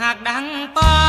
หากดังปอ